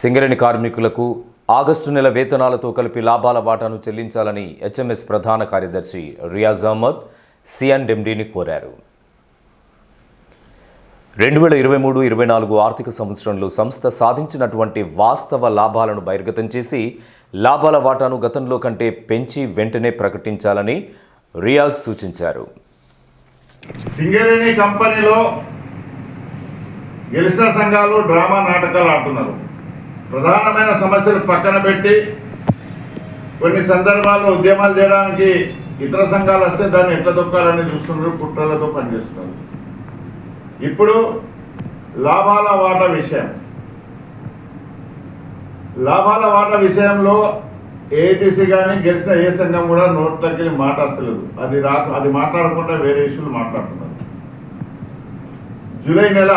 సింగరేణి కార్మికులకు ఆగస్టు నెల వేతనాలతో కలిపి లాభాల వాటాను చెల్లించాలని హెచ్ఎంఎస్ ప్రధాన కార్యదర్శి రియాజ్ అహ్మద్ సిఎన్డెండిని కోరారు. రెండు వేల ఇరవై మూడు ఇరవై నాలుగు ఆర్థిక సంవత్సరంలో సంస్థ సాధించినటువంటి వాస్తవ లాభాలను బహిర్గతం చేసి లాభాల వాటాను గతంలో కంటే పెంచి వెంటనే ప్రకటించాలని రియాజ్ సూచించారు. సింగరేణి కంపెనీలో గెలిచిన సంఘాలు డ్రామా నాటకాలు ఆడుతున్నారు. ప్రధానమైన సమస్యలు పక్కన పెట్టి కొన్ని సందర్భాల్లో ఉద్యమాలు చేయడానికి ఇతర సంఘాలు వస్తే దాన్ని ఎట్లా దొక్కాలని చూస్తున్నారు కుట్రలతో పనిచేస్తున్నారు. ఇప్పుడు లాభాల వాటా విషయం. లాభాల వాటా విషయంలో ఏటీసీ కానీ గెలిచిన ఏ సంఘం కూడా నోట్లకి మాట వస్తలేదు అది రా అది మాట్లాడకుండా వేరే ఇష్యూలు మాట్లాడుతున్నారు. జూలై నెల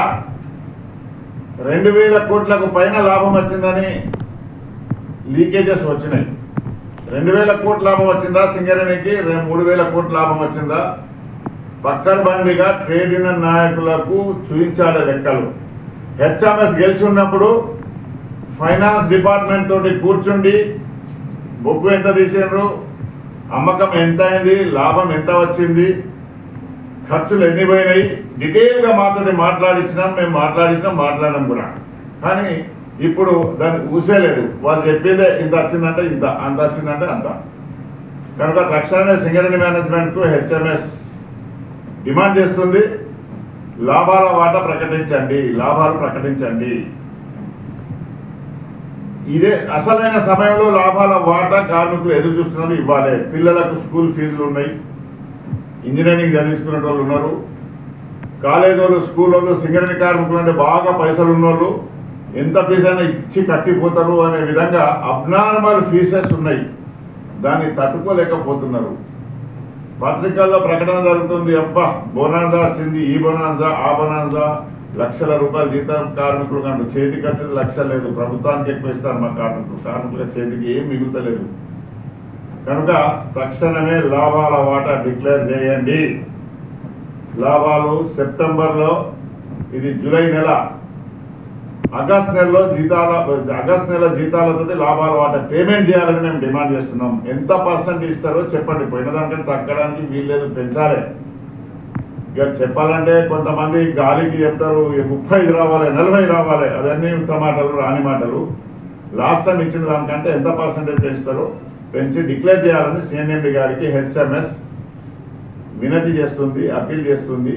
రెండు వేల కోట్లకు పైన లాభం వచ్చిందని లీకేజెస్ వచ్చినాయి. రెండు వేల కోట్ల లాభం వచ్చిందా సింగరేణికి? మూడు వేల కోట్ల లాభం వచ్చిందా? పక్కడబందిగా ట్రేడ్ యూనియన్ నాయకులకు చూపించాలి లెక్కలు. హెచ్ఎంఎస్ గెలిచి ఉన్నప్పుడు ఫైనాన్స్ డిపార్ట్మెంట్ తోటి కూర్చుండి బొగ్గు ఎంత తీసిండ్రు? అమ్మకం ఎంత అయింది? లాభం ఎంత వచ్చింది? ఖర్చులు ఎన్ని పోయినాయి? డీటెయిల్గా మాతో మాట్లాడించినాం మేము మాట్లాడించినాం మాట్లాడినాం కూడా. కానీ ఇప్పుడు దాన్ని ఊసేలేదు. వాళ్ళు చెప్పేదే ఇంత వచ్చిందంటే ఇంత అంత వచ్చిందంటే అంత. కనుక తక్షణమే సింగరేణి మేనేజ్మెంట్కు హెచ్ఎంఎస్ డిమాండ్ చేస్తుంది. లాభాల వాటా ప్రకటించండి లాభాలు ప్రకటించండి. ఇదే అసలైన సమయంలో లాభాల వాటా కార్మికులు ఎదురు చూస్తున్నారు ఇవ్వాలి పిల్లలకు స్కూల్ ఫీజులు ఉన్నాయి. ఇంజనీరింగ్ చదివించుకునే వాళ్ళు ఉన్నారు. కాలేజ్ వాళ్ళు స్కూల్ వాళ్ళు సింగరేణి కార్మికులు అంటే బాగా పైసలు ఉన్నోళ్ళు. ఎంత ఫీజు అయినా ఇచ్చి కట్టిపోతారు అనే విధంగా అబ్నార్మల్ ఫీసెస్ ఉన్నాయి. దాన్ని తట్టుకోలేకపోతున్నారు. పత్రికల్లో ప్రకటన జరుగుతుంది అబ్బా బోనాన్జా వచ్చింది ఈ బోనాన్జా ఆ బోనాన్జా లక్షల రూపాయలు జీతం కార్మికులు కంటూ చేతికి వచ్చేది లక్ష లేదు. ప్రభుత్వానికి ఎక్కువ ఇస్తారు మా కార్మికులు. కార్మికుల చేతికి ఏం మిగులుతలేదు. కనుక తక్షణమే లాభాల వాటా డిక్లేర్ చేయండి. లాభాలు సెప్టెంబర్లో ఇది జూలై నెల. ఆగస్ట్ నెలలో జీతాల ఆగస్ట్ నెల జీతాలతో లాభాల వాటా పేమెంట్ చేయాలని మేము డిమాండ్ చేస్తున్నాం. ఎంత పర్సెంట్ ఇస్తారో చెప్పండి. పోయిన దానికంటే తగ్గడానికి వీల్లేదు పెంచాలి. ఇక చెప్పాలంటే కొంతమంది గాలికి చెప్తారు ముప్పై ఐదు రావాలి నలభై రావాలి. అవన్నీ ఉత్త మాటలు రాని మాటలు. లాస్ట్ టైం ఇచ్చిన దానికంటే ఎంత పర్సెంటేజ్ పెంచుతారో పెంచి డిక్లేర్ చేయాలని సిఎన్ఎండి గారికి హెచ్ఎంఎస్ వినతి చేస్తుంది అప్పీల్ చేస్తుంది.